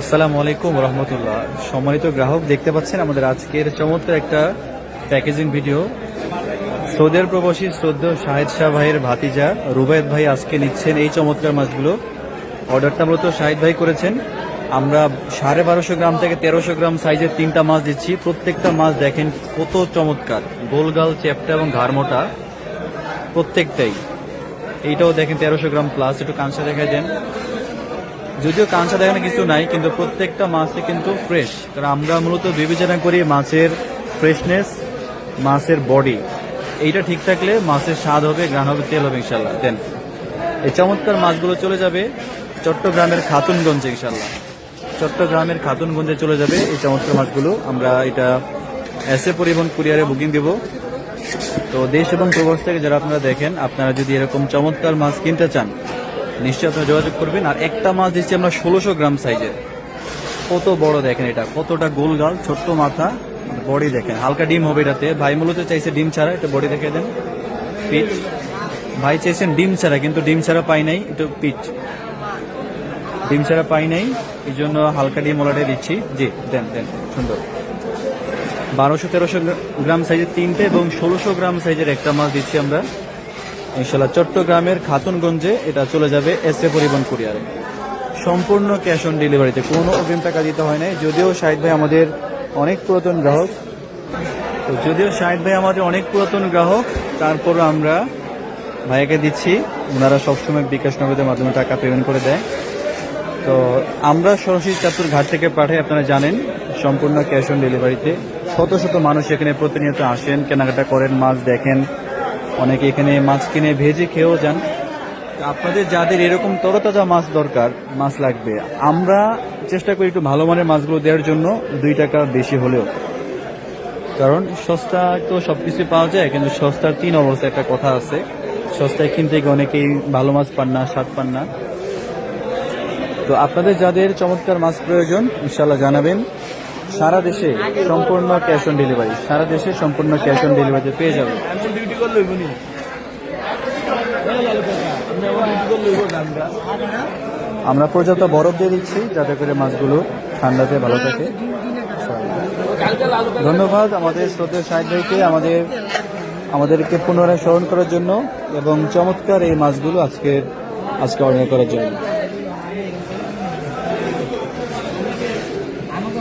আসসালামু আলাইকুম রহমতুল্লাহ। সম্মানিত গ্রাহক, দেখতে পাচ্ছেন আমাদের আজকের চমৎকার একটা প্যাকেজিং ভিডিও সৌদের প্রবাসী শ্রদ্ধ শাহেদ শাহ ভাইয়ের ভাতিজা রুবায়ত ভাই আজকে নিচ্ছেন এই চমৎকার মাছগুলো। অর্ডারটা মূলত শাহিদ ভাই করেছেন। আমরা সাড়ে বারোশো গ্রাম থেকে তেরোশো গ্রাম সাইজের তিনটা মাছ দিচ্ছি। প্রত্যেকটা মাছ দেখেন কত চমৎকার। গোলগাল, চ্যাপটা এবং ঘাড়মোটা, প্রত্যেকটাই। এইটাও দেখেন তেরোশো গ্রাম প্লাস একটু কাঁচা দেখাই দেন। যদিও কাঁচা দেখানো কিছু নাই, কিন্তু প্রত্যেকটা মাছই কিন্তু ফ্রেশ কারণ আমরা মূলত বিবেচনা করি মাছের ফ্রেশনেস মাছের বডি এইটা ঠিক থাকলে মাছের স্বাদ হবে গ্রান হবে, তেল হবে ইনশাল্লাহ দেন, এই চমৎকার মাছগুলো চলে যাবে চট্টগ্রামের খাতুনগঞ্জে ইনশাল্লাহ চট্টগ্রামের খাতুনগঞ্জে চলে যাবে এই চমৎকার মাছগুলো। আমরা এটা এসে পরিবহন কুরিয়ারে বুকিং দেব। তো দেশ এবং প্রবাস থেকে যারা আপনারা দেখেন, আপনারা যদি এরকম চমৎকার মাছ কিনতে চান নিশ্চয়ই আপনারা যোগাযোগ করবেন। আর একটা মাছ দিচ্ছি আমরা ষোলোশো গ্রাম সাইজের। কত বড় দেখেন এটা, কতটা গোল গাল, ছোট্ট মাথা বডি দেখেন। হালকা ডিম হবে এটাতে। ভাই মূলত চাইছে ডিম ছাড়া এটা বডি দেখে দেন। পিচ। ভাই চাইছেন ডিম ছাড়া, কিন্তু ডিম ছাড়া পাই নাই, একটু পিচ। ডিম ছাড়া পাই নাই, এই জন্য হালকা ডিম ওলাটে দিচ্ছি। জি, দেন দেন, সুন্দর। বারোশো তেরোশো গ্রাম সাইজের তিনটে এবং ষোলোশো গ্রাম সাইজের একটা মাছ দিচ্ছি আমরা। ইনশাল্লাহ চট্টগ্রামের খাতুনগঞ্জে এটা চলে যাবে এস এ পরিবহন কুরিয়ারে। সম্পূর্ণ ক্যাশ অন ডেলিভারিতে, কোনো অগ্রিম টাকা দিতে হয় নাই। যদিও শাহিদ ভাই আমাদের অনেক পুরাতন গ্রাহক। তো যদিও শাহিদ ভাই আমাদের অনেক পুরাতন গ্রাহক তারপরও আমরা ভাইয়াকে দিচ্ছি। ওনারা সবসময় বিকাশ নগদের মাধ্যমে টাকা পেমেন্ট করে দেয়। তো আমরা সরাসরি চাতুর ঘাট থেকে পাঠাই, আপনারা জানেন, সম্পূর্ণ ক্যাশ অন ডেলিভারিতে। শত শত মানুষ এখানে প্রতিনিয়ত আসেন, কেনাকাটা করেন, মাছ দেখেন। অনেকে এখানে মাছ কিনে ভেজে খেয়েও যান। আপনাদের যাদের এরকম তরতাজা মাছ দরকার, মাছ লাগবে, আমরা চেষ্টা করি একটু ভালো মানের মাছগুলো দেওয়ার জন্য, দুই টাকা বেশি হলেও। কারণ সস্তা তো সবকিছু পাওয়া যায়, কিন্তু সস্তার তিন অবস্থা, একটা কথা আছে, সস্তায় কিনতে গিয়ে অনেকেই ভালো মাছ পান না, স্বাদ পান না। তো আপনাদের যাদের চমৎকার মাছ প্রয়োজন ইনশাল্লাহ জানাবেন। সারা দেশে সম্পূর্ণ ক্যাশ অন ডেলিভারি, সারা দেশে সম্পূর্ণ ক্যাশ অন ডেলিভারিতে পেয়ে যাবেন। করলে আমরা পর্যাপ্ত বরফ দিয়ে দিচ্ছি যাতে করে মাছগুলো ঠান্ডাতে ভালো থাকে। ধন্যবাদ আমাদের শ্রদ্ধেয় সাহেব ভাইকে আমাদের আমাদেরকে পুনরায় স্মরণ করার জন্য এবং চমৎকার এই মাছগুলো আজকে আজকে অর্ডার করার জন্য। আমাকে